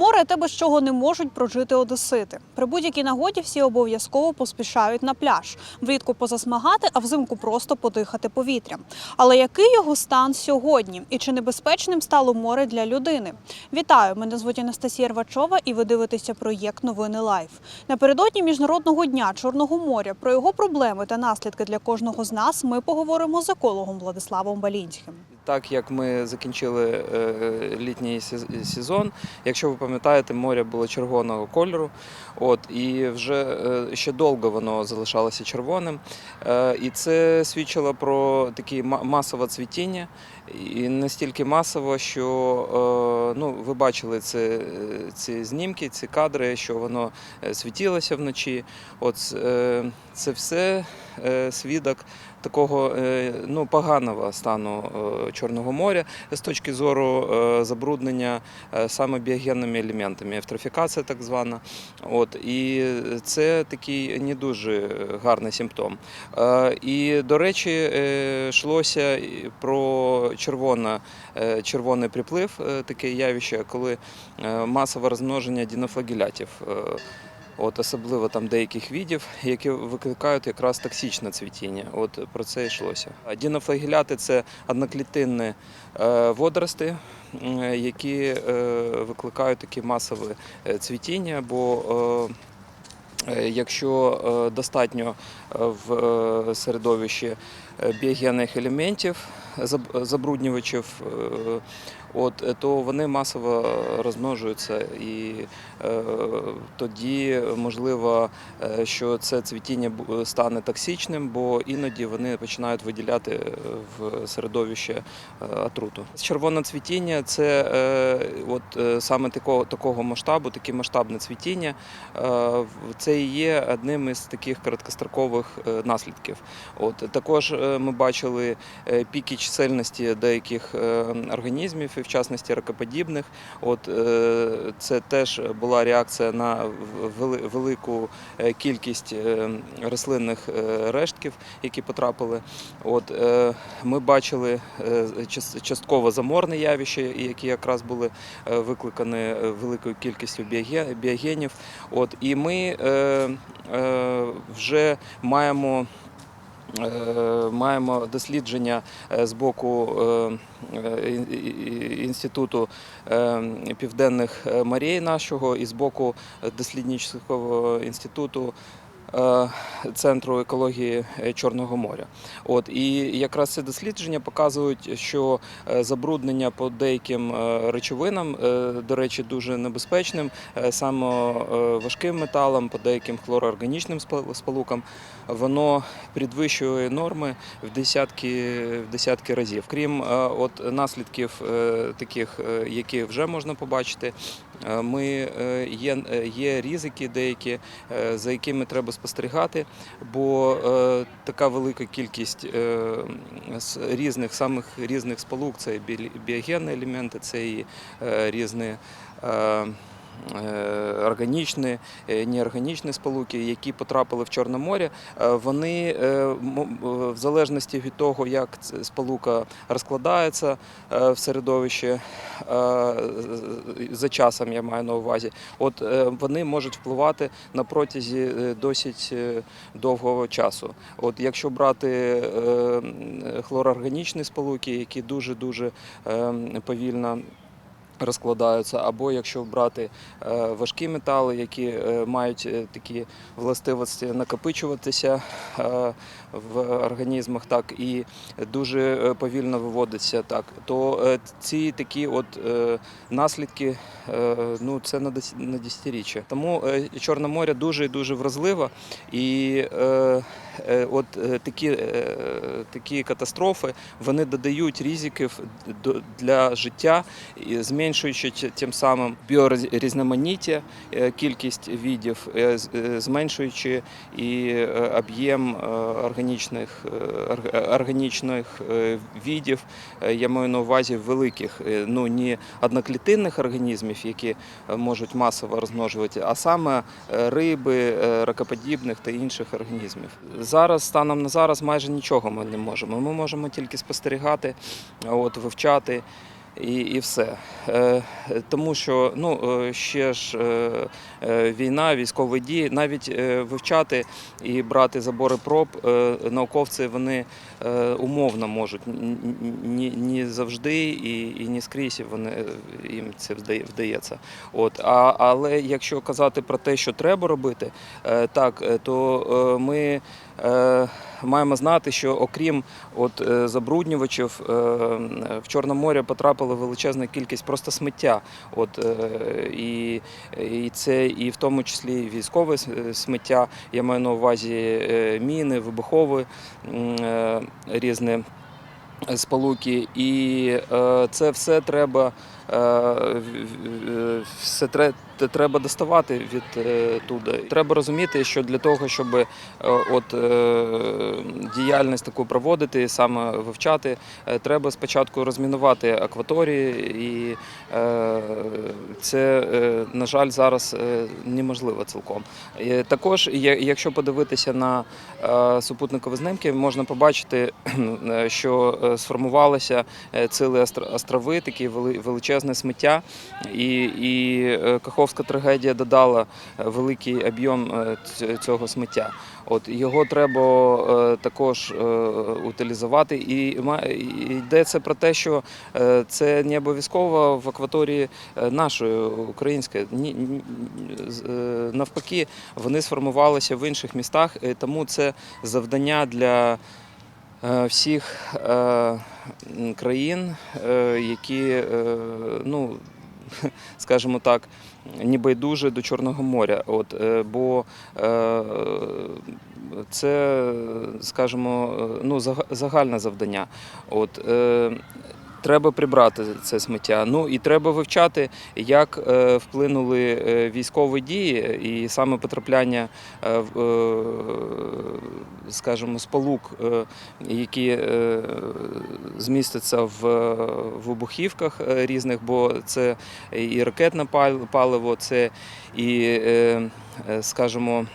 Море те, без чого не можуть прожити одесити. При будь-якій нагоді всі обов'язково поспішають на пляж. Влітку позасмагати, а взимку просто подихати повітрям. Але який його стан сьогодні? І чи небезпечним стало море для людини? Вітаю! Мене звуть Анастасія Рвачова, і ви дивитеся проєкт Новини Лайф. Напередодні міжнародного дня Чорного моря про його проблеми та наслідки для кожного з нас ми поговоримо з екологом Владиславом Балінським. Так як ми закінчили е, літній сезон, якщо ви пам'ятаєте, море було червоного кольору, от і вже е, ще довго воно залишалося червоним. Е, І це свідчило про таке масове цвітіння, і настільки масово, що ну, ви бачили е, ці знімки, ці кадри, що воно світилося вночі. От це все свідок такого е, ну, поганого стану е, Чорного моря з точки зору е, забруднення саме біогенними елементами, евтрофікація так звана. От, і це такий не дуже гарний симптом. І, до речі, йшлося про червона, червоний приплив, таке явище, коли масове розмноження дінофлагелятів. От особливо там деяких видів, які викликають якраз токсичне цвітіння. От про це йшлося. А це одноклітинні е, водорости, які е, викликають таке масове цвітіння, бо е, якщо достатньо в середовищі біогенних елементів, забруднювачів, е, от, то вони масово розмножуються і е, тоді можливо, е, що це цвітіння стане токсичним, бо іноді вони починають виділяти е, в середовище отруту. Червоне цвітіння це е, от саме такого такого масштабу, таке масштабне цвітіння. е, Це і є одним із таких короткострокових наслідків. От також ми бачили піки чисельності деяких е, організмів, і в частності ракоподібних. От е, це теж була реакція на велику е, кількість рослинних рештків, які потрапили. От ми бачили час- частково заморне явище, які якраз були викликані великою кількістю біоге- біогенів. От і ми вже маємо. Е, Маємо дослідження е, з боку е, інституту південних морей нашого і з боку дослідницького інституту. Е, Центру екології е, Чорного моря. От і якраз ці дослідження показують, що е, забруднення по деяким речовинам, до речі, дуже небезпечним, саме важким металам, по деяким хлороорганічним сполукам, воно підвищує норми в десятки, в десятки разів. Крім от наслідків таких, які вже можна побачити, ми є, є ризики деякі, за якими треба спостерігати, бо е, така велика кількість е, різних самих різних сполук, це біогенні елементи, це і е, різні. е, Органічні, е, неорганічні сполуки, які потрапили в Чорне море, е, вони е, е, в залежності від того, як сполука розкладається е, в середовищі, е, за часом я маю на увазі, от е, вони можуть впливати на протязі е, досить е, довгого часу. От якщо брати е, м, хлороорганічні сполуки, які дуже дуже повільно розкладаються, або якщо брати е, важкі метали, які е, мають е, такі властивості накопичуватися в організмах, так і дуже повільно виводиться, так то ці такі от наслідки, ну це на дес- на десятиріччя. Тому Чорне море дуже і дуже вразливо, і от е, такі, е, такі катастрофи вони додають ризиків для життя зменшуючи тим самим біорізноманіття, е, кількість видів, е, е, зменшуючи і е, об'єм е, органічних, е, органічних е, видів, е, я маю на увазі великих, е, ну не одноклітинних організмів, які е, можуть масово розмножувати, а саме е, риби, е, ракоподібних та інших організмів. Зараз, станом на зараз, майже нічого ми не можемо. Ми можемо тільки спостерігати, от, вивчати. І, і все. Е, тому що ну, е, ще ж е, е, війна, військові дії, навіть е, вивчати і брати забори проб е, науковці вони е, умовно можуть. Ні, ні завжди і, і ні скрізь вони, їм це вдає- вдається. От, а, але якщо казати про те, що треба робити, е, так, то е, ми е, маємо знати, що окрім от, е, забруднювачів, е, в Чорне море потрапила величезна кількість просто сміття. От, е, і, і це і в тому числі військове сміття, я маю на увазі міни, вибухові різні сполуки. І це все треба. Все тре- те треба доставати від е, туди. Треба розуміти, що для того, щоб е, от е, діяльність таку проводити, саме вивчати, е, треба спочатку розмінувати акваторії, і е, це, е, на жаль, зараз е, неможливо цілком. Е, Також, якщо подивитися на е, супутникові знімки, можна побачити, е, що е, сформувалися е, цілі острови, такі величезне сміття, і, і е, Каховська трагедія додала е, великий об'єм е, цього сміття. От його треба е, також утилізувати. І йдеться про те, що це не обов'язково в акваторії нашої української. Навпаки, вони сформувалися в інших містах, тому це завдання для. Всіх країн, які, ну, скажімо так, небайдуже до Чорного моря. От, е, бо е, це, скажімо, е, ну, зага- загальне завдання. От, Треба прибрати це сміття. Ну і треба вивчати, як е, вплинули е, військові дії, і саме потрапляння, е, скажімо, сполук, які змістяться в вибухівках різних, бо це і ракетне паливо, це і, скажімо,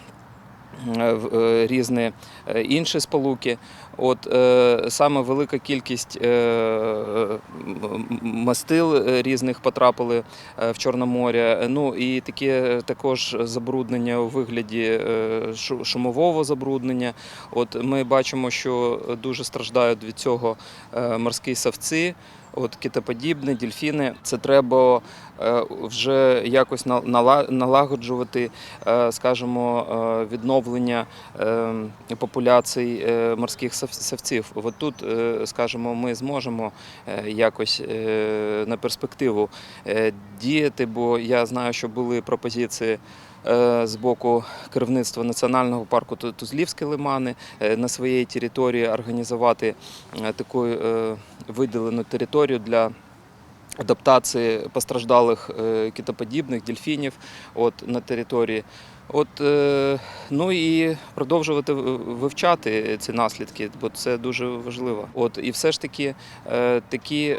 різні інші сполуки. От е, саме велика кількість е, мастил е, різних потрапили е, в Чорне море. Ну і таке також забруднення у вигляді е, шумового забруднення. От ми бачимо, що дуже страждають від цього морські савці. От китоподібні, дельфіни, це треба е, вже якось налагоджувати, е, скажімо, е, відновлення популяцій морських савців. От тут, скажімо, ми зможемо якось на перспективу діяти, бо я знаю, що були пропозиції. Е, З боку керівництва національного парку Тузлівські лимани е, на своїй території організувати е, таку виділену територію для адаптації постраждалих китоподібних дельфінів от, на території. От, ну і продовжувати вивчати ці наслідки, бо це дуже важливо. От, і все ж таки такі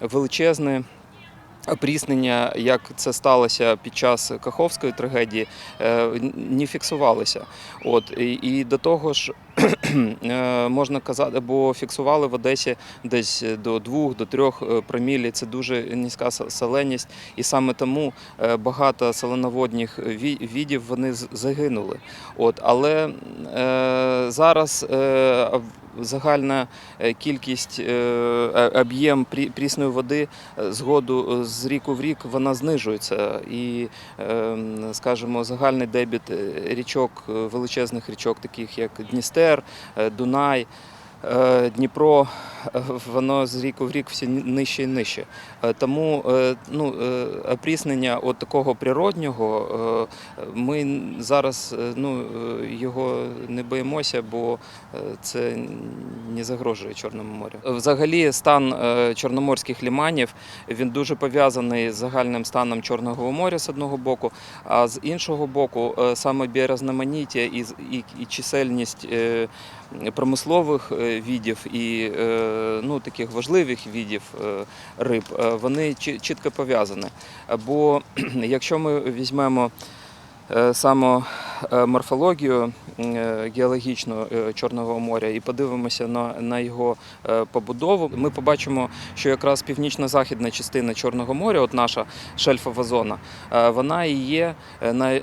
величезні опріснення, як це сталося під час Каховської трагедії, е, не фіксувалися. От, і, до того ж, можна казати, бо фіксували в Одесі десь до 2 до 3 промілі. Це дуже низька соленість, і саме тому е, багато соленоводних ві- видів вони загинули. От, але е, зараз е, загальна е, кількість е, е, об'єм прісної води е, згоду з ріку в рік вона знижується. І, е, скажімо, загальний дебіт е, річок, е, величезних річок, таких як Дністер, е, Дунай. Е, Дніпро, е, воно з ріку в рік все ни- нижче і нижче. Е, Тому ну, опріснення от такого природнього ми зараз ну, його не боїмося, бо це не загрожує Чорному морю. Взагалі, стан чорноморських ліманів він дуже пов'язаний з загальним станом Чорного моря з одного боку, а з іншого боку, саме біорозноманіття і, і, і чисельність промислових відів і е, ну, таких важливих видів е, риб, е, вони чітко пов'язані. Бо якщо ми візьмемо е, саме е, морфологію е, геологічну е, Чорного моря і подивимося на, на його побудову, ми побачимо, що якраз північно-західна частина Чорного моря, от наша шельфова зона, вона і є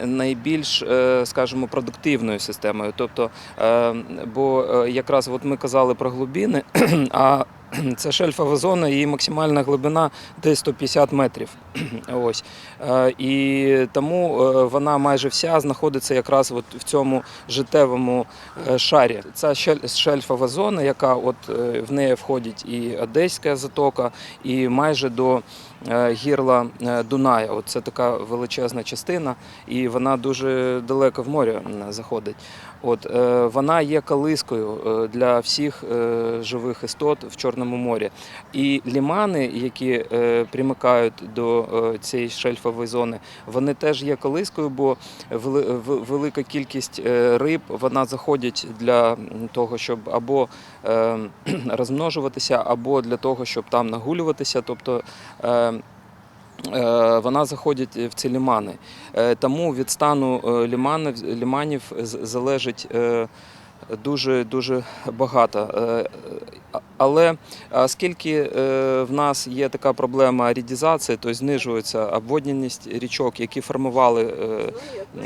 найбільш, скажімо, продуктивною системою. Тобто, бо якраз от ми казали про глибини, а це шельфова зона, її максимальна глибина десь 150 метрів. Ось. Е, І тому е, вона майже вся знаходиться якраз от в цьому життєвому е, шарі. Ця шельфова зона, яка от в неї входить і Одеська затока, і майже до гірла е, Дуная. Це така величезна частина, і вона дуже далеко в море заходить. От е, вона є колискою е, для всіх е, живих істот в Чорному морі. І лімани, які е, примикають до е, цієї шельфової зони, вони теж є колискою, бо велика кількість е, риб вона заходять для того, щоб або е, розмножуватися, або для того, щоб там нагулюватися. Тобто е, е, вона заходить в ці лімани. Е, Тому від стану е, ліманів, ліманів залежить е, дуже дуже багато. Але оскільки е, в нас є така проблема рідізації, то знижується обводненість річок, які формували е,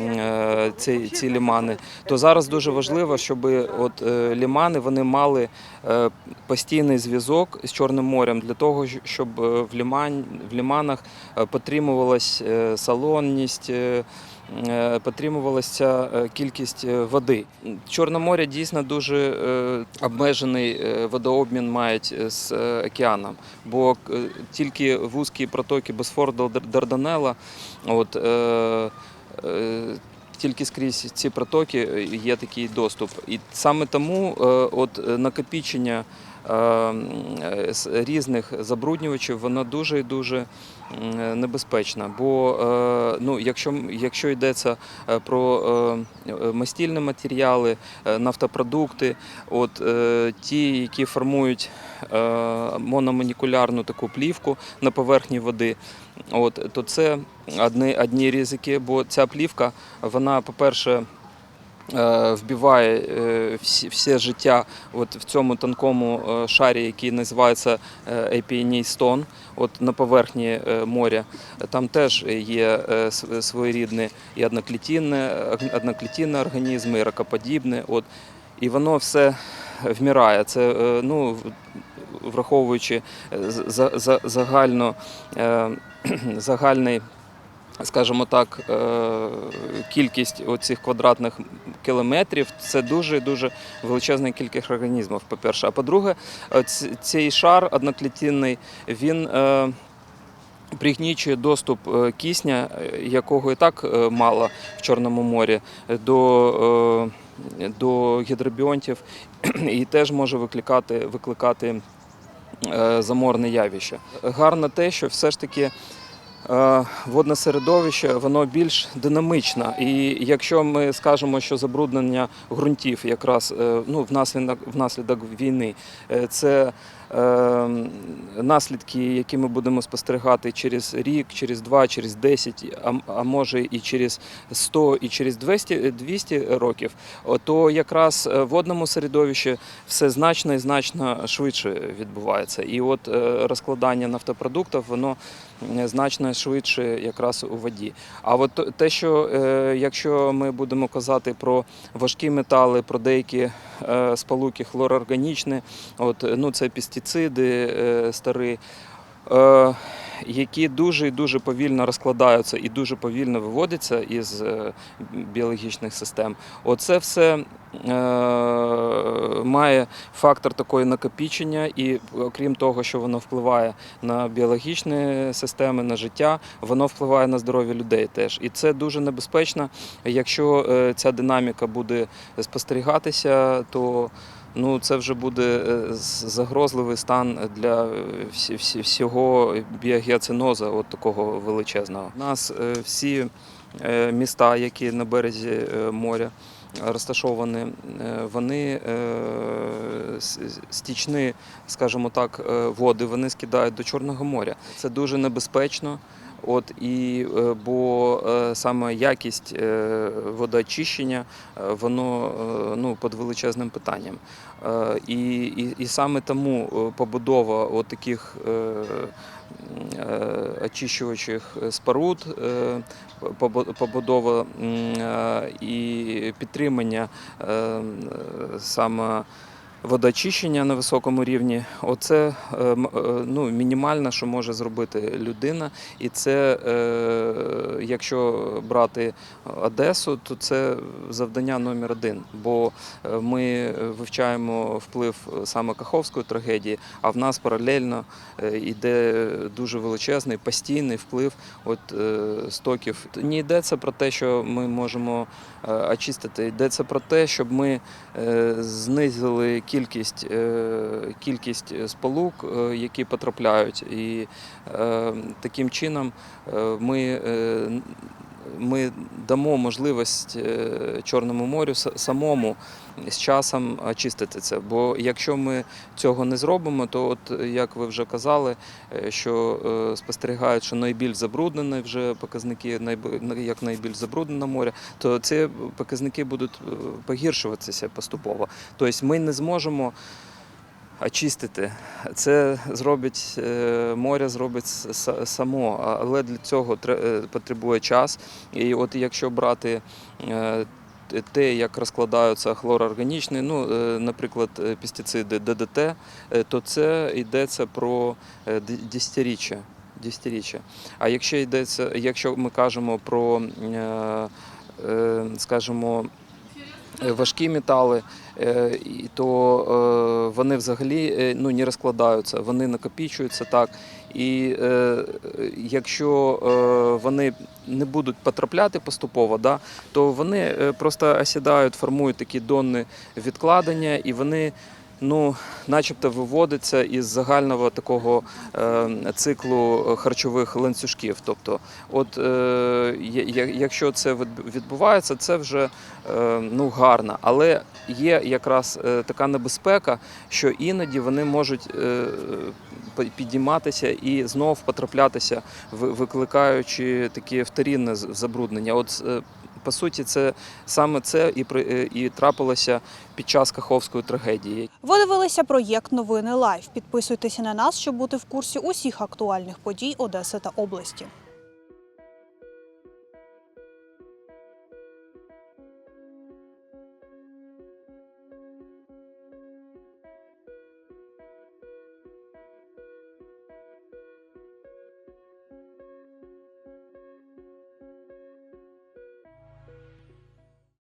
е, ці, ці лімани, то зараз дуже важливо, щоб от лімани вони мали постійний зв'язок з Чорним морем для того, щоб в, ліман, в ліманах підтримувалась е, салонність. Е, Підтримувалася е, кількість е, води. Чорне море дійсно дуже обмежений водообмін мають з океаном, бо тільки вузькі протоки Босфор до Дар- Дарданелла, от, тільки скрізь ці протоки є такий доступ. І саме тому от, е, е, е, різних забруднювачів воно дуже і дуже небезпечна. Бо е, ну, якщо, якщо йдеться про мастільні матеріали, нафтопродукти, от, ті, які формують мономанікулярну таку плівку на поверхні води, от, то це одні, одні ризики, бо ця плівка, вона, по-перше, вбиває е, все життя от в цьому тонкому е, шарі, який називається епієній стон, от на поверхні е, моря. Там теж є е, св- своєрідні і одноклітинні, одноклітинні організми, і ракоподібні. От, і воно все вмирає. Це е, ну, враховуючи е, загально, е, загальний, скажімо так, е, кількість оцих квадратних кілометрів, це дуже дуже величезна кількість організмів, по-перше. А по-друге, е, цей шар одноклітинний, він. е, Пригнічує доступ е, кисня, якого і так мало в Чорному морі, до, до гідробіонтів і теж може викликати, викликати заморне явище. Гарно те, що все ж таки водне середовище воно більш динамичне. І якщо ми скажемо, що забруднення ґрунтів якраз е, ну, внаслідок, внаслідок війни, е, це е, наслідки, які ми будемо спостерігати через рік, через два, через 10, а, може і через 100, і через 200, 200 років, то якраз е, в водному середовищі все значно і значно швидше відбувається. І от е, розкладання нафтопродуктів, воно значно швидше якраз у воді. А от те, що е, якщо ми будемо казати про важкі метали, про деякі сполуки хлорорганічні, от, ну, це пестициди е, старі, е, які дуже і дуже повільно розкладаються і дуже повільно виводяться із е, біологічних систем. Оце все е, має фактор такої накопічення, і окрім того, що воно впливає на біологічні системи, на життя, воно впливає на здоров'я людей теж. І це дуже небезпечно. Якщо е, ця динаміка буде спостерігатися, то ну, це вже буде е, загрозливий стан для е, всього біогеоцинозу, от такого величезного. У нас е, всі міста, які на березі моря. Розташовані, вони стічні, скажімо так, води вони скидають до Чорного моря. Це дуже небезпечно. От і е, бо е, саме якість е, водоочищення, воно ну, під величезним питанням. І, і, і саме тому побудова от таких е, споруд, побу- побудова і підтримання саме водоочищення на високому рівні. Оце е, е, ну, мінімальне, що може зробити людина. І це, е, якщо брати Одесу, то це завдання номер один. Бо ми вивчаємо вплив саме Каховської трагедії, а в нас паралельно йде дуже величезний постійний вплив от, стоків. Не йдеться про те, що ми можемо очистити, йдеться про те, щоб ми знизили кількість, е, кількість сполук, е, які потрапляють. І е, таким чином е, ми, е, ми дамо можливість е, Чорному морю самому з часом очистити це. Бо якщо ми цього не зробимо, то от як ви вже казали, е, що е, спостерігають, що найбільш забруднене вже показники як найбільш забруднене море, то ці показники будуть е, погіршуватися поступово. Тобто ми не зможемо очистити. Це зробить е, море, зробить само, але для цього е, потребує час. І от якщо брати е, те, як розкладаються хлороорганічні, ну, наприклад, пестициди ДДТ, то це йдеться про десятиріччя. десятиріччя. А якщо йдеться, якщо ми кажемо про, скажімо, важкі метали, е, то е, вони взагалі е, ну, не розкладаються, вони накопічуються так. І е, якщо е, вони не будуть потрапляти поступово, да, то вони е, просто осідають, формують такі донни відкладення, і вони ну, начебто виводяться із загального такого е, циклу харчових ланцюжків. Тобто, от е, якщо це відбувається, це вже е, ну, гарно. Але є якраз е, така небезпека, що іноді вони можуть е, підійматися і знов потраплятися, викликаючи такі вторинне забруднення. От е, по суті, це саме це і е, і трапилося під час Каховської трагедії. Ви дивилися проєкт Новини Лайв. Підписуйтеся на нас, щоб бути в курсі усіх актуальних подій Одеси та області.